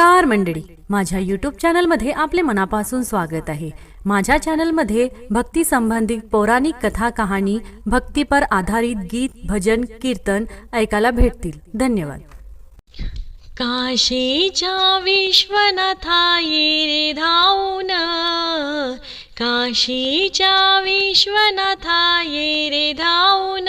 नमस्कार मंडळी. माझ्या यूट्यूब चॅनलमध्ये आपले मनापासून स्वागत आहे. माझ्या चॅनलमध्ये भक्ती संबंधित पौराणिक कथा कहाणी भक्तीपर आधारित गीत भजन कीर्तन ऐकायला भेटतील. धन्यवाद. काशीच्या विश्वनाथा ये रे धावून काशीच्या विश्वनाथा ये रे धावून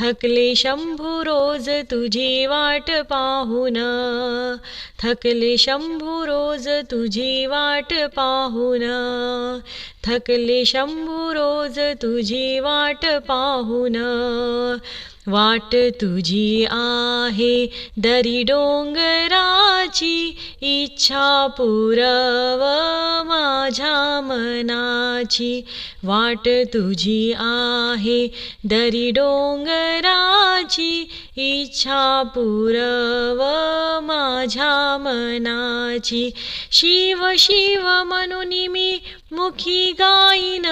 थकले शंभू रोज तुझी वाट पाहून. थकले शंभू रोज तुझी वाट पाहून. थकले शंभू रोज तुझी वाट पाहून. वाट तुझी आहे दरी डोंगराची इच्छा पुरव माझ्या मनाची. वाट तुझी आहे दरी डोंगराची इच्छा पुरव माझ्या मनाची. शिव शिव म्हणून मी मुखी गाईन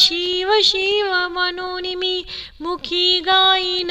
शिव शिव म्हणून मी मुखी गाईन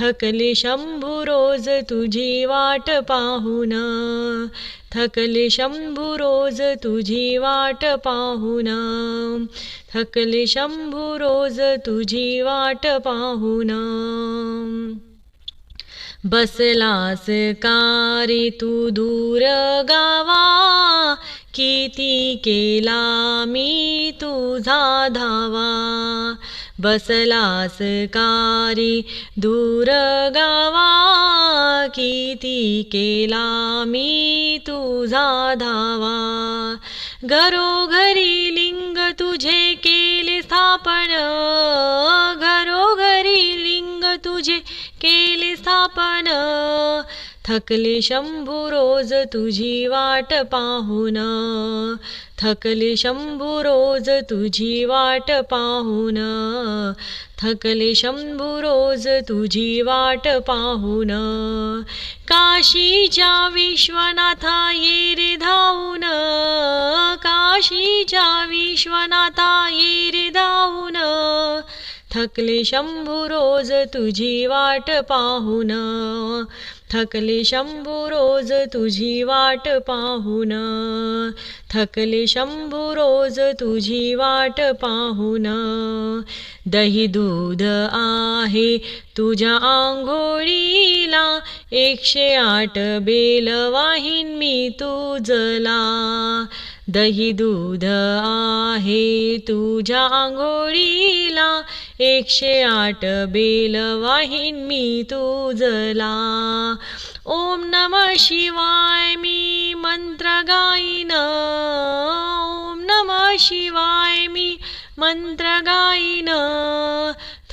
थकले शंभू रोज तुझी वाट पाहुना. थकले शंभू रोज तुझी वाट पाहुना. थकले शंभू रोज तुझी वाट पाहुना. बसलास कारी तू दूर गावा? किती केला मी तुझा धावा? बसलास कारी दूर गावा किती केला मी तुझा धावा. घरोघरी लिंग तुझे केले स्थापन. घरोघरी लिंग तुझे केले स्थापन. थकले शंभू रोज तुझी वाट पाहून. थकले शंभू रोज तुझी वाट पाहून. थकले शंभू रोज तुझी वाट पाहून. काशीच्या विश्वनाथा ये रे धावून. काशीच्या विश्वनाथा ये रे धावून. थकले शंभू रोज तुझी वाट पाहून. थकले शंभू रोज तुझी वाट पाहून. थकले शंभू रोज तुझी वाट पाहून. दही दूध आहे तुझ्या आंघोळीला. एकशे आठ बेल वाहीन मी तुझला दही दूध आहे तुझ्या आंघोळीला. एकशे आठ बेल वाहीन मी तुझला. ओम नम शिवाय मी मंत्र गाईन. ओम नम शिवाय मी मंत्र गाईन.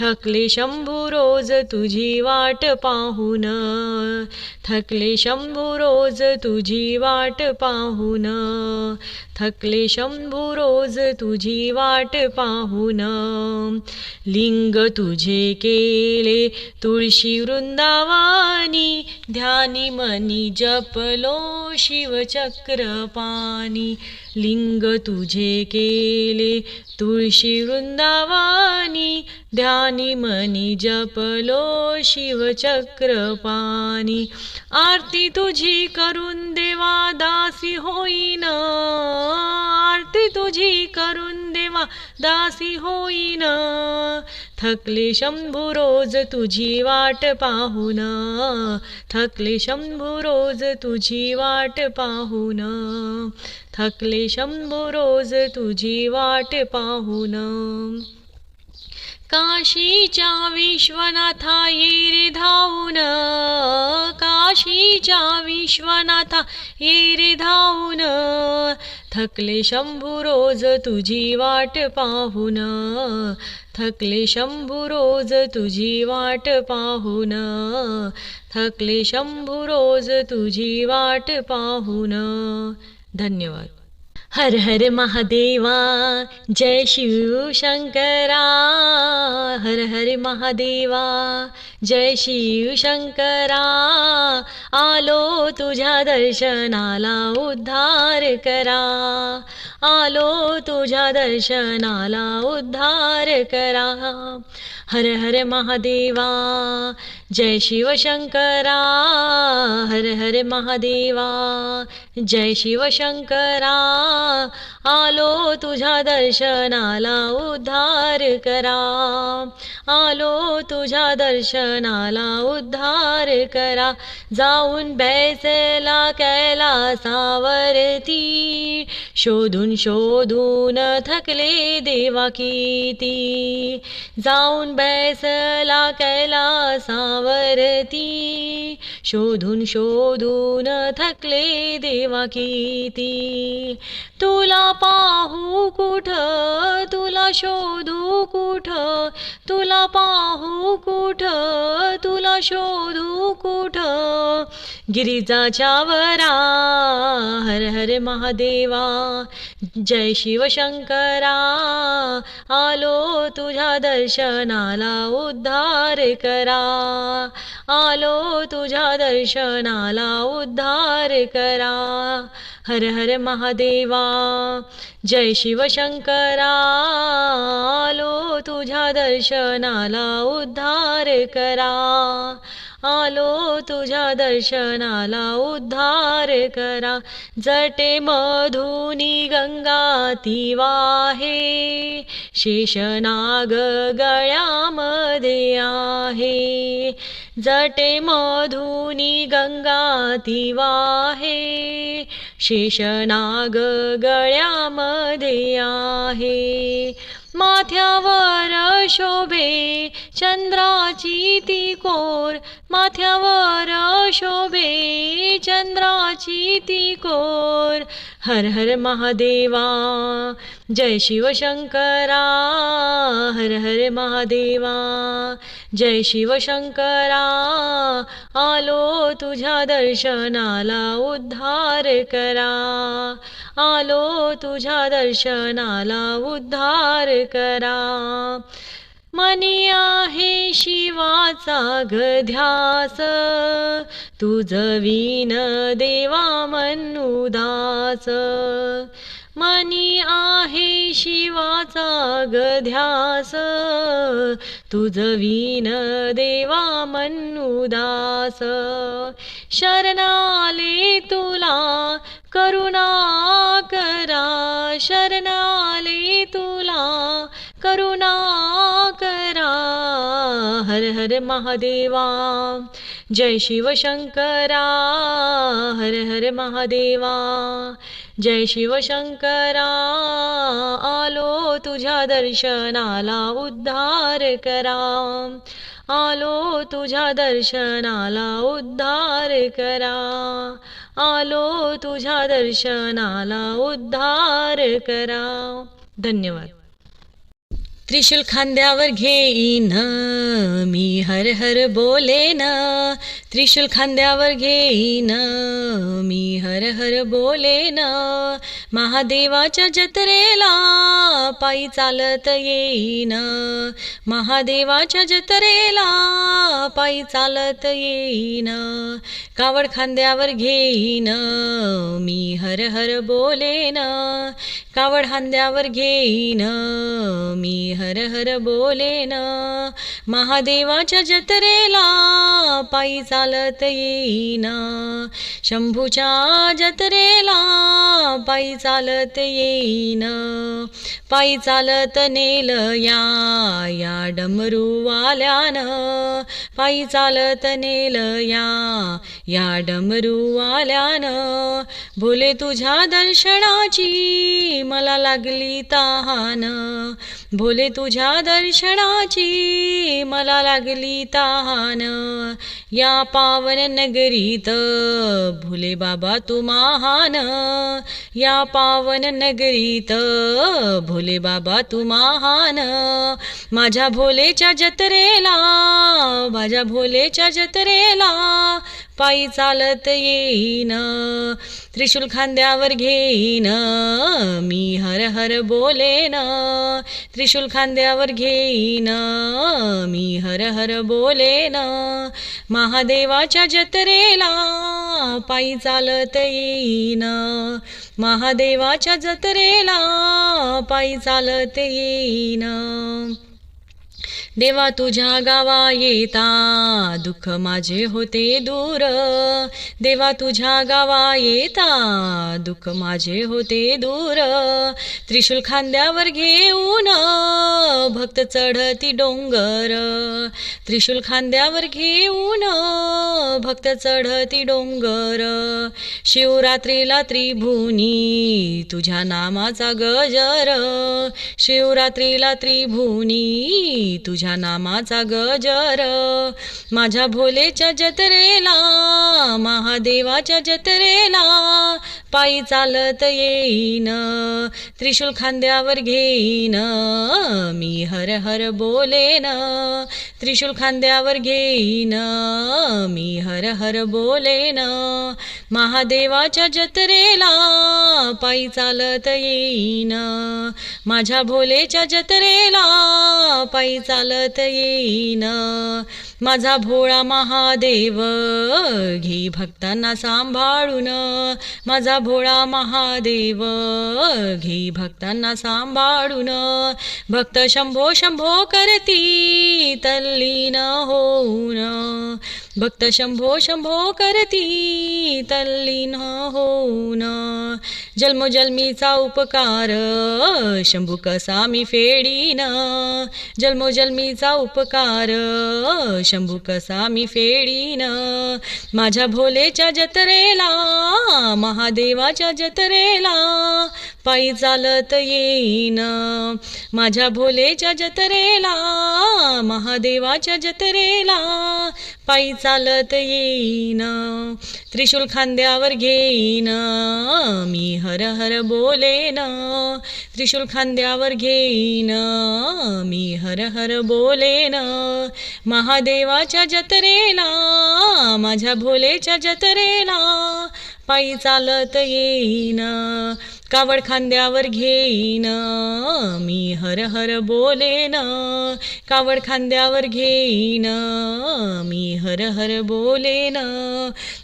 थकले शंभू रोज तुझी वाट पाहून. थकले शंभू रोज तुझी वाट पाहून. थकले शंभू रोज तुझी वाट पाहून. लिंग तुझे केले तुळशी वृंदावानी. ध्यानी मनी जपलो शिवचक्रपाणी लिंग तुझे केले तुळशी वृंदावानी. ध्यान मनी जपलो शिवचक्रपाणी आरती तुझी करून देवा दासी होईन. आरती तुझी करून देवा दासी होईन. थकले शंभू रोज तुझी वाट पाहून. थकले शंभू रोज तुझी वाट पाहून. थकले शंभू रोज तुझी वाट पाहून. काशीच्या विश्वनाथा ये रे धावून काशीच्या विश्वनाथा ये रे धावून थकले शंभू रोज तुझी वाट पाहून थकले शंभू रोज तुझी वाट पाहून थकले शंभू रोज तुझी वाट पाहून. धन्यवाद. हर हर महादेवा जय शिव शंकरा। हर हर महादेवा जय शिव शंकरा। आलो तुझ्या दर्शनाला उद्धार करा। आलो तुझ्या दर्शनाला उद्धार करा। हर हर महादेवा जय शिव शंकरा हर हर महादेवा जय शिव शंकरा आलो तुझ्या दर्शनाला उद्धार करा आलो तुझ्या दर्शनाला उद्धार करा जाऊन बैसला कैलासावरती शोधून शोधून थकले देवा किती. जाऊन बैसला कैलासावरती शोधून शोधून थकले देवा किती. तुला पाहू कुठ तुला शोधू कुठ तुला पाहू कुठ तुला शोधू कुठ. गिरिजाच्या वरा हर हर महादेवा जय शिवशंकरा आलो तुझ्या दर्शनाला उद्धार करा. आलो तुझ्या दर्शनाला उद्धार करा. हर हर महादेवा जय शिवशंकरा आलो तुझ्या दर्शनाला उद्धार करा. आलो तुझ्या दर्शनाला उद्धार करा. जटे मधुनी गंगा ती वाहे शेषनाग गळ्यामध्ये आहे. जटे मधुनी गंगा ती वाहे शेषनाग गळ्यामध्ये आहे. माथ्यावर शोभे चंद्राची ती कोर. माथ्यावर शोभे चंद्राची ती कोर. हर हर महादेवा जय शिवशंकरा. हर हर महादेवा जय शिवशंकरा. आलो तुझ्या दर्शनाला उद्धार करा. आलो तुझ्या दर्शनाला उद्धार करा. मनी आहे शिवाचा गध्यास तुझ विन देवा मनुदास मनी आहे शिवाचा गध्यास तुझ विन देवा मनुदास शरणाले तुला करुणा करा शरणाले तुला. करुणा करा हर हर महादेवा. जय शिवशंकरा हर हर महादेवा. जय शिवशंकरा आलो तुझ्या दर्शनाला उद्धार करा. आलो तुझ्या दर्शनाला उद्धार करा. आलो तुझ्या दर्शनाला उद्धार करा. धन्यवाद. त्रिशूल खांद्यावर घेईन. मी हर हर बोलेन. त्रिशूल खांद्यावर घेईन. मी हर हर बोलेन. महादेवाच्या जत्रेला पायी चालत येईन. महादेवाच्या जत्रेला पायी चालत येईन. कावड खांद्यावर घेईन. मी हर हर बोलेन. कावड खांद्यावर घेईन. मी हर हर बोलेन महादेवाच्या जत्रेला पायी चालत येईन. शंभूच्या जत्रेला पायी चालत येईन. पायी चालत नेल या या डमरूवाल्यानं. पायी चालत नेल या या डमरूवाल्यानं. भोले तुझ्या दर्शनाची मला लागली तहान. भोले तुझ्या दर्शनाची मला लागली तहान. या पावन नगरीत भोले बाबा तू महान. या पावन नगरीत भोले बाबा तू महान. माझ्या भोलेच्या जत्रेला माझ्या भोलेच्या जत्रेला पायी चालत येईन. त्रिशूल खांद्यावर घेईन. मी हर हर बोलेन. त्रिशूल खांद्यावर घेईन. मी हर हर बोलेन. महादेवाच्या जत्रेला पायी चालत येईन. महादेवाच्या जत्रेला पायी चालत येईन. देवा तुझ्या गावा येता दुःख माझे होते दूर. देवा तुझ्या गावा येता दुःख माझे होते दूर. त्रिशूल खांद्यावर घेऊन भक्त चढती डोंगर. त्रिशूल खांद्यावर घेऊन भक्त चढती डोंगर. शिवरात्रीला त्रिभुनी तुझ्या नामाचा गजर. शिवरात्रीला त्रिभुनी तुझ्या नामाचा गजर माझ्या भोलेच्या जत्रेला महादेवाच्या जत्रेला पायी चालत येईन त्रिशूल खांद्यावर घेईन मी हर हर बोलेन. त्रिशूल खांद्यावर घेईन मी हर हर बोलेन. महादेवाच्या जत्रेला पायी चालत येईन माझ्या भोलेच्या जत्रेला पायी चालत येईन. माझा भोळा महादेव घे भक्तांना सांभाळून. माझा भोळा महादेव घे भक्तांना सांभाळून. भक्त शंभो शंभो करती तल्लीन होऊन. भक्त शंभो शंभो करती तल्लीन होऊन जन्मोजन्मीचा उपकार शंभू कसा मी फेडीन. जन्मोजन्मीचा उपकार शंभू कसा मी फेडीन. माझ्या भोलेच्या जत्रेला महादेवाच्या जत्रेला पायी चालत येईन. माझ्या भोलेच्या जत्रेला महादेवाच्या जत्रेला पायी चालत येईन. त्रिशूल खांद्यावर घेईन. मी हर हर बोलेन त्रिशूल खांद्यावर घेईन. मी हर हर बोलेन महादेवाच्या जत्रेला माझ्या भोलेच्या जत्रेला पायी चालत येईन कावड खांद्यावर घेईन मी हर हर बोलेन कावड खांद्यावर घेईन मी हर हर बोलेन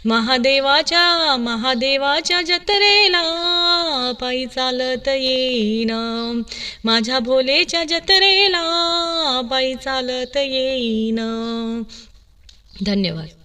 महादेवाच्या महादेवाच्या जत्रेला पायी चालत येईन माझ्या भोलेच्या जत्रेला पायी चालत येईन. धन्यवाद.